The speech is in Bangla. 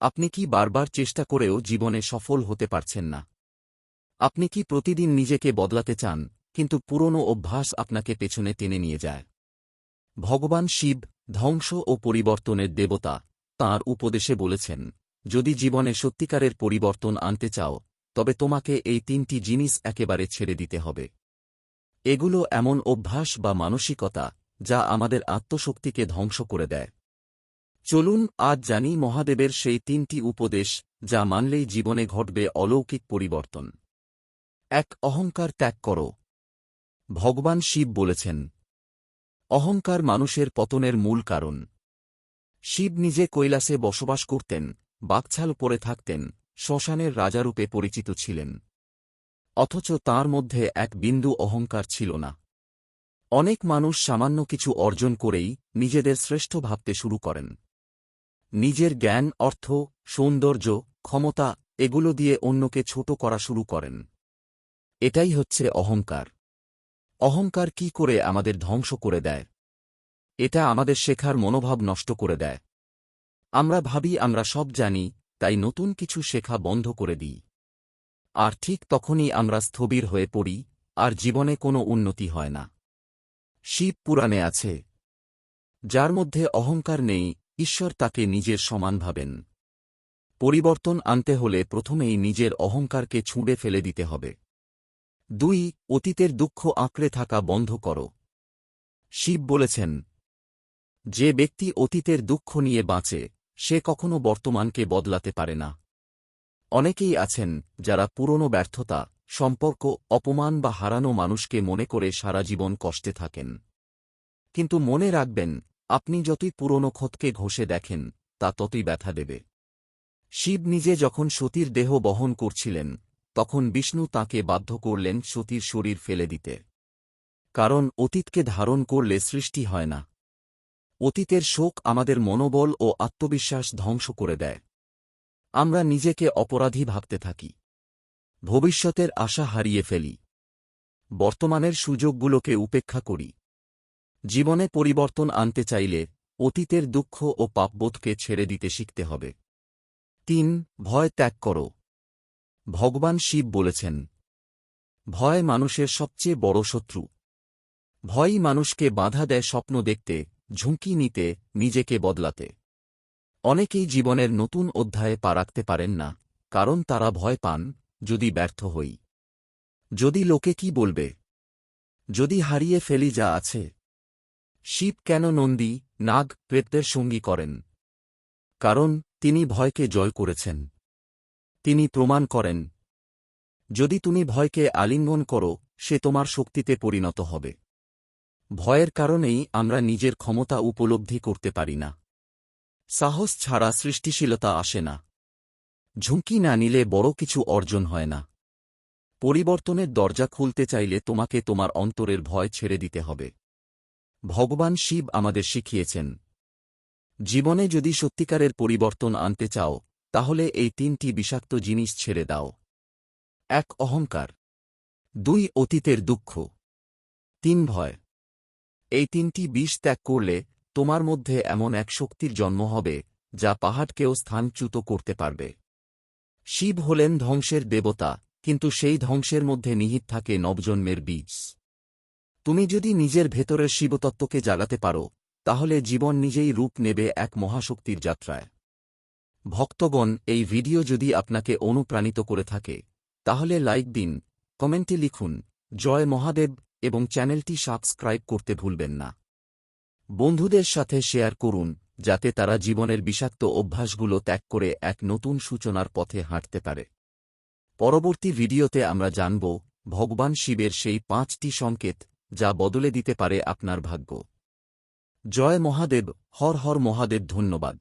আপনি কি বারবার চেষ্টা করেও জীবনে সফল হতে পারছেন না? আপনি কি প্রতিদিন নিজেকে বদলাতে চান, কিন্তু পুরনো অভ্যাস আপনাকে পেছনে টেনে নিয়ে যায়? ভগবান শিব ধ্বংস ও পরিবর্তনের দেবতা তাঁর উপদেশে বলেছেন, যদি জীবনে সত্যিকারের পরিবর্তন আনতে চাও, তবে তোমাকে এই তিনটি জিনিস একেবারে ছেড়ে দিতে হবে। এগুলো এমন অভ্যাস বা মানসিকতা যা আমাদের আত্মশক্তিকে ধ্বংস করে দেয়। চলুন আজ জানি মহাদেবের সেই তিনটি উপদেশ, যা মানলেই জীবনে ঘটবে অলৌকিক পরিবর্তন। এক, অহংকার ত্যাগ করো। ভগবান শিব বলেছেন, অহংকার মানুষের পতনের মূল কারণ। শিব নিজে কৈলাসে বসবাস করতেন, বাকছাল পরে থাকতেন, শ্মশানের রাজারূপে পরিচিত ছিলেন। অথচ তার মধ্যে এক বিন্দু অহংকার ছিল না। অনেক মানুষ সামান্য কিছু অর্জন করেই নিজেদের শ্রেষ্ঠ ভাবতে শুরু করেন। নিজের জ্ঞান, অর্থ, সৌন্দর্য, ক্ষমতা, এগুলো দিয়ে অন্যকে ছোট করা শুরু করেন। এটাই হচ্ছে অহংকার। অহংকার কি করে আমাদের ধ্বংস করে দেয়? এটা আমাদের শেখার মনোভাব নষ্ট করে দেয়। আমরা ভাবি, আমরা সব জানি, তাই নতুন কিছু শেখা বন্ধ করে দিই। আর ঠিক তখনই আমরা স্থবির হয়ে পড়ি, আর জীবনে কোনো উন্নতি হয় না। শিব পুরাণে আছে, যার মধ্যে অহংকার নেই ঈশ্বর তাকে নিজের সমান ভাবেন। পরিবর্তন আনতে হলে প্রথমেই নিজের অহংকারকে ছুঁড়ে ফেলে দিতে হবে। দুই, অতীতের দুঃখ আঁকড়ে থাকা বন্ধ করো। শিব বলেছেন, যে ব্যক্তি অতীতের দুঃখ নিয়ে বাঁচে, সে কখনো বর্তমানকে বদলাতে পারে না। অনেকেই আছেন যারা পুরনো ব্যর্থতা, সম্পর্ক, অপমান বা হারানো মানুষকে মনে করে সারা জীবন কষ্টে থাকেন। কিন্তু মনে রাখবেন আপনি যতই পুরনো ক্ষতকে ঘষে দেখেন, তা ততই ব্যথা দেবে। শিব নিজে যখন সতীর দেহ বহন করছিলেন, তখন বিষ্ণু তাকে বাধ্য করলেন সতীর শরীর ফেলে দিতে। কারণ অতীতকে ধারণ করলে সৃষ্টি হয় না। অতীতের শোক আমাদের মনোবল ও আত্মবিশ্বাস ধ্বংস করে দেয়। আমরা নিজেকে অপরাধী ভাবতে থাকি। ভবিষ্যতের আশা হারিয়ে ফেলি। বর্তমানের সুযোগগুলোকে উপেক্ষা করি। জীবনে পরিবর্তন আনতে চাইলে অতীতের দুঃখ ও পাপবোধকে ছেড়ে দিতে শিখতে হবে। তিন, ভয় ত্যাগ করো। ভগবান শিব বলেছেন, ভয় মানুষের সবচেয়ে বড় শত্রু। ভয়ই মানুষকে বাধা দেয় স্বপ্ন দেখতে, ঝুঁকি নিতে, নিজেকে বদলাতে। অনেকেই জীবনের নতুন অধ্যায়ে পা রাখতে পারেন না, কারণ তারা ভয় পান, যদি ব্যর্থ হই। যদি লোকে কি বলবে? যদি হারিয়ে ফেলি যা আছে শিব কেন নন্দী, নাগ প্রেতদের সঙ্গী করেন? কারণ, তিনি ভয়কে জয় করেছেন। তিনি প্রমাণ করেন, যদি তুমি ভয়কে আলিঙ্গন করো, সে তোমার শক্তিতে পরিণত হবে। ভয়ের কারণেই আমরা নিজের ক্ষমতা উপলব্ধি করতে পারি না। সাহস ছাড়া সৃষ্টিশীলতা আসে না। ঝুঁকি না নিলে বড় কিছু অর্জন হয় না। পরিবর্তনের দরজা খুলতে চাইলে তোমাকে তোমার অন্তরের ভয় ছেড়ে দিতে হবে। ভগবান শিব আমাদের শিখিয়েছেন। জীবনে যদি সত্যিকারের পরিবর্তন আনতে চাও, তাহলে এই তিনটি বিষাক্ত জিনিস ছেড়ে দাও। এক, অহংকার। দুই, অতীতের দুঃখ। তিন, ভয়। এই তিনটি বিষ ত্যাগ করলে তোমার মধ্যে এমন এক শক্তির জন্ম হবে, যা পাহাড়কেও স্থানচ্যুত করতে পারবে। শিব হলেন ধ্বংসের দেবতা, কিন্তু সেই ধ্বংসের মধ্যে নিহিত থাকে নবজন্মের বীজ। তুমি যদি নিজের ভেতরের শিবতত্ত্বকে জাগাতে পারো, তাহলে জীবন নিজেই রূপ নেবে এক মহাশক্তির যাত্রায়। ভক্তগণ, এই ভিডিও যদি আপনাকে অনুপ্রাণিত করে থাকে, তাহলে লাইক দিন, কমেন্টে লিখুন, জয় মহাদেব, এবং চ্যানেলটি সাবস্ক্রাইব করতে ভুলবেন না। বন্ধুদের সাথে শেয়ার করুন, যাতে তারা জীবনের বিষাক্ত অভ্যাসগুলো ত্যাগ করে এক নতুন সূচনার পথে হাঁটতে পারে। পরবর্তী ভিডিওতে আমরা জানব, ভগবান শিবের সেই পাঁচটি সংকেত যা বদলে দিতে পারে আপনার ভাগ্য। জয় মহাদেব হর হর মহাদেব ধন্যবাদ।